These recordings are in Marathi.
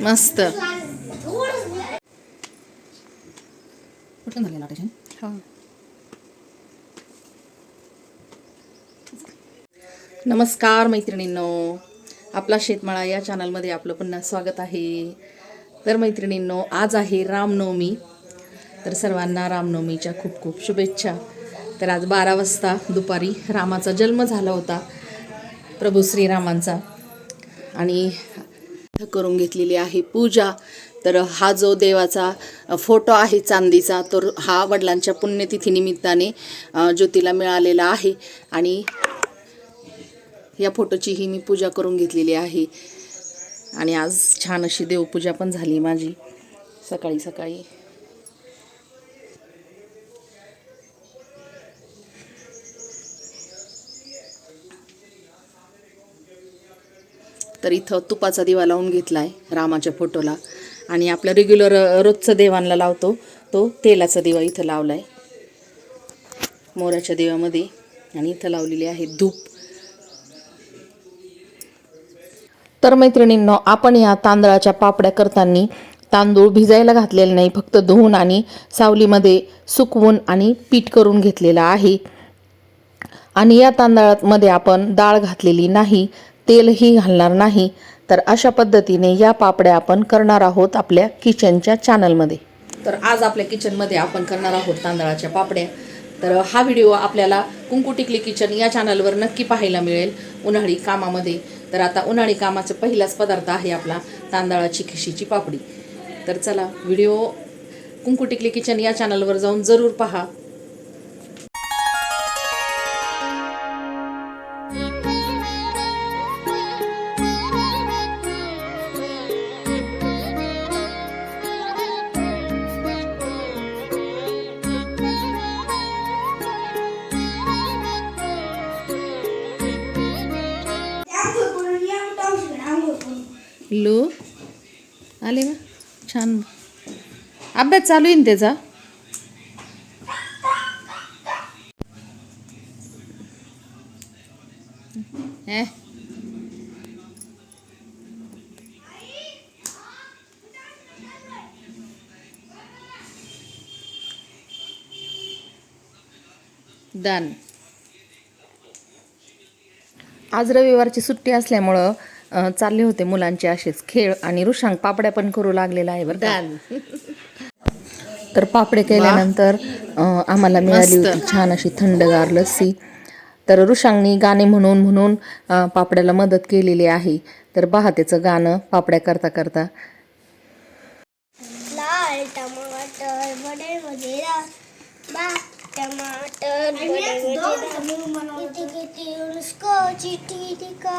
मस्त. हो. नमस्कार मैत्रिणींनो. आपला शेतमाळा या चॅनलमध्ये आपलं पुन्हा स्वागत आहे. तर मैत्रिणींनो आज आहे रामनवमी. तर सर्वांना रामनवमीच्या खूप खूप शुभेच्छा. तर आज बारा वाजता दुपारी रामाचा जन्म झाला होता. प्रभू श्रीरामांचा. आणि करून घेतलेली आहे पूजा. तर हा जो देवाचा फोटो आहे चांदीचा तर हा वडिलांच्या पुण्यतिथीनिमित्ताने ज्योतीला मिळालेला आहे. आणि या फोटोचीही मी पूजा करून घेतलेली आहे. आणि आज छान अशी देवपूजा पण झाली माझी. सकाळी सकाळी तर इथं तुपाचा दिवा लावून घेतला आहे रामाच्या फोटोला. आणि आपल्या रेग्युलर रोजचं देवांना लावतो. तो तेलाचा दिवा इथं लावला आहे मोराच्या देवामध्ये आणि इथं लावलेली आहे धूप. तर मैत्रिणींनो आपण या तांदळाच्या पापड्या करताना तांदूळ भिजायला घातलेले नाही फक्त धुवून आणि सावलीमध्ये सुकवून आणि पीठ करून घेतलेला आहे. आणि या तांदळामध्ये आपण डाळ घातलेली नाही. तेलही घालणार नाही. तर अशा पद्धतीने या पापड्या आपण करणार आहोत आपल्या किचनच्या चॅनलमध्ये. तर आज आपल्या किचनमध्ये आपण करणार आहोत तांदळाच्या पापड्या. तर हा व्हिडिओ आपल्याला कुंकू टिकली किचन या चॅनलवर नक्की पाहायला मिळेल उन्हाळी कामामध्ये. तर आता उन्हाळी कामाचा पहिलाच पदार्थ आहे आपला तांदळाची खिशीची पापडी. तर चला व्हिडिओ कुंकू टिकली किचन या चॅनलवर जाऊन जरूर पहा. लो. आले का? छान. अभ्यास चालू येईन ना त्याचा? डन आज रविवारची सुट्टी असल्यामुळं चालले होते मुलांचे असेच खेळ आणि रुशांक पापड्या पण करू लागलेला आहे बरं का. तर पापडे केल्यानंतर आम्हाला मिळाली होती छान अशी थंडगार लस्सी. तर रुशांगनी गाणे म्हणून म्हणून पापड्याला मदत केलेली आहे. तर पहा त्याचं गाणं पापड्या करता करता. लाल टमाटर बड़े मजेदार बा टमाटर उसको चिट्ठी दिखा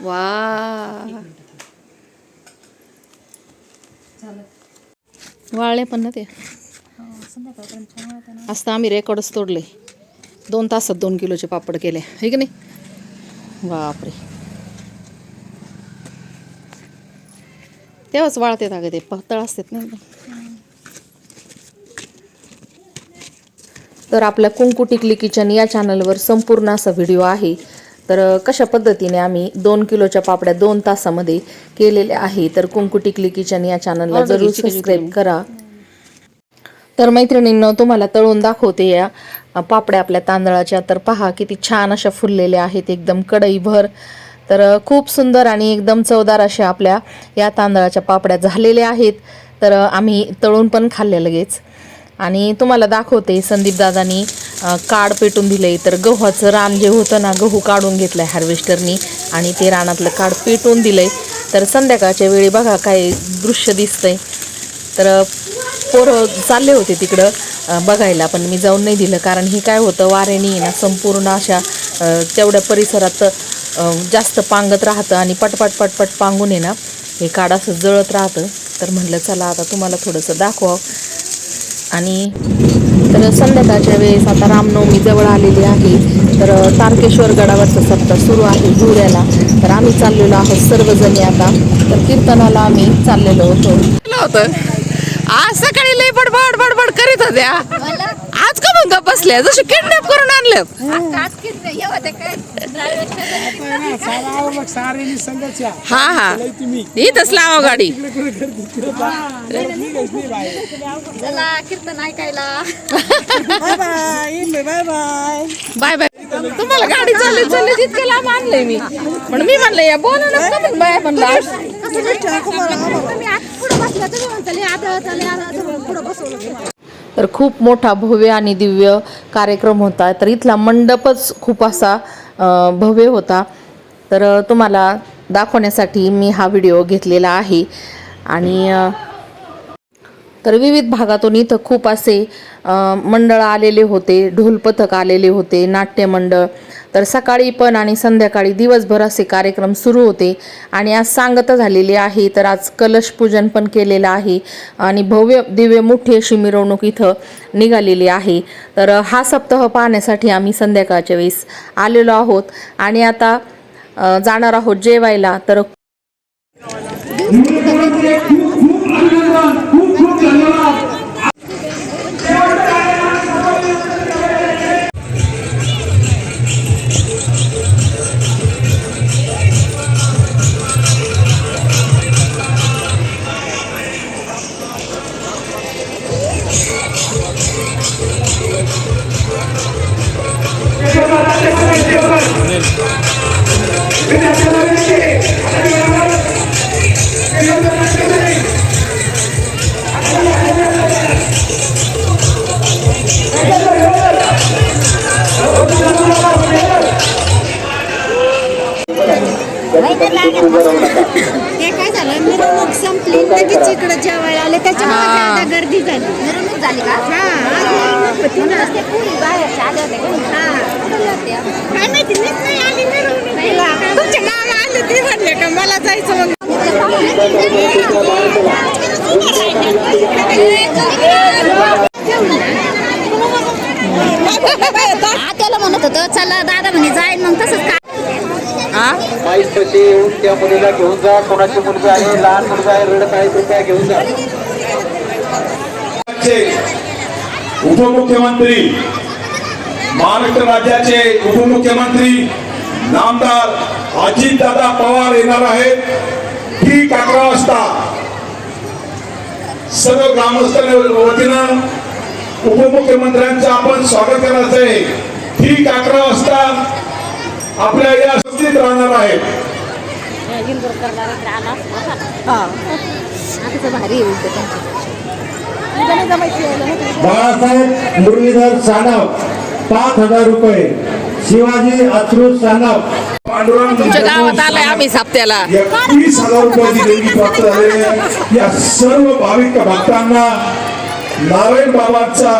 वा. वाळले पण ना ते. आज तर आम्ही रेकॉर्डच तोडले. दोन तासात दोन किलोचे पापड केले. हे की नाही? बापरे. तेव्हाच वाळते अगं ते पातळ असतात नाही तर आपल्या कुंकू टिकली किचन या चॅनलवर संपूर्ण असा व्हिडिओ आहे. तर कशा पद्धतीने आम्ही दोन किलोच्या पापड्या दोन तासामध्ये केलेल्या आहे तर कुंकू टिकली किचन या चॅनलला जरूर सबस्क्राईब करा. तर मैत्रिणींनो तुम्हाला तळून दाखवते या पापड्या आपल्या तांदळाच्या. तर पहा किती छान अशा फुललेल्या आहेत एकदम कढईभर. तर खूप सुंदर आणि एकदम चवदार अशा आपल्या या तांदळाच्या पापड्या झालेल्या आहेत. तर आम्ही तळून पण खाल्ल्या लगेच. आणि तुम्हाला दाखवते संदीप दादानी काड पेटून दिले. तर गव्हाचं रान जे होतं ना गहू काढून घेतलंय हार्वेस्टरनी आणि ते रानातलं काड पेटून दिलंय. तर संध्याकाळच्या वेळी बघा काय दृश्य दिसतंय. तर पोरं चालले होते तिकडं बघायला पण मी जाऊन नाही दिलं. कारण हे काय होतं वाऱ्याने ना संपूर्ण अशा तेवढ्या परिसरात जास्त पांगत राहतं आणि पटपट पटपट पांगून आहे ना हे काड असं जळत राहतं. तर म्हटलं चला आता तुम्हाला थोडंसं दाखवा आणि तर संध्याकाळच्या वेळेस आता रामनवमी जवळ आलेली आहे. तर तारकेश्वर गडावरचा सप्ताह सुरू आहे जुऱ्याला तर आम्ही चाललेलो आहोत सर्वजणी आता. तर कीर्तनाला आम्ही चाललेलो होतो. होतं. आज सकाळी लई बडबड बडबड करीत होत्या. आज का मग बसल्या? जशी किडनॅप करून आणलं. हा हा. तुम्ही इथंच लावा गाडी. चला कीर्तन ऐकायला. Bye bye. Bye bye bye. Bye तुम्हाला गाडी चालली चालली जितकं लांब आणलंय मी. पण मी म्हणलं या बोला ना बाय म्हणलं तर खूप मोठा भव्य आणि दिव्य कार्यक्रम होता तर इथला मंडपच खूप असा भव्य होता. तर तुम्हाला दाखवण्यासाठी मी हा व्हिडिओ घेतलेला आहे. आणि तर विविध भागातून इथं खूप असे मंडळ आलेले होते ढोल पथक आलेले होते नाट्यमंडळ तर सकाळी पण आणि संध्याकाळी दिवसभर असे कार्यक्रम सुरू होते. आणि आज सांगता झालेली आहे तर आज कलश पूजन पण केलेलं आहे. आणि भव्य दिव्य मोठी अशी मिरवणूक इथं निघालेली आहे. तर हा सप्ताह पाहण्यासाठी आम्ही संध्याकाळच्या वेळेस आलेलो आहोत. आणि आता जाणार आहोत जेवायला. तर ते काय झालं मिरवणूक संपली लगेच इकडे जेवायला आले त्याच्यामुळे जादा गर्दी झाली मिरवणूक झाली का हा आज मिरवणूक होती ना ते पुरी बाहेरच्या आल्या होत्या काय माहिती मीच नाही आली मिरवणुकीला तुमचे मामा आले ते म्हणले का मला जायचं मग त्याला म्हणत होतं चला दादा म्हणे जाईन मग तसंच काय माईक पशी येऊन त्या मुलीला घेऊन जा कोणाची मुलगी आहे लहान मुलगा आहे रडत आहे कृपया घेऊन जा. उपमुख्यमंत्री महाराष्ट्र राज्याचे उपमुख्यमंत्री नामदार अजितदादा पवार येणार आहेत. ठीक अकरा वाजता सर्व ग्रामस्थांच्या वतीनं उपमुख्यमंत्र्यांचं आपण स्वागत करायचं आहे. ठीक अकरा वाजता आपल्या या उपस्थित राहणार आहेत भारी बाळासाहेब मुरलीधर सानप पाच हजार रुपये. शिवाजी अथरू पांडुरंग तुमच्या गावात आलाय आम्ही साप्त्याला. एकवीस हजार रुपयाची देणगी प्राप्त झालेली आहे. या सर्व भाविक भक्तांना नारायण बाबांचा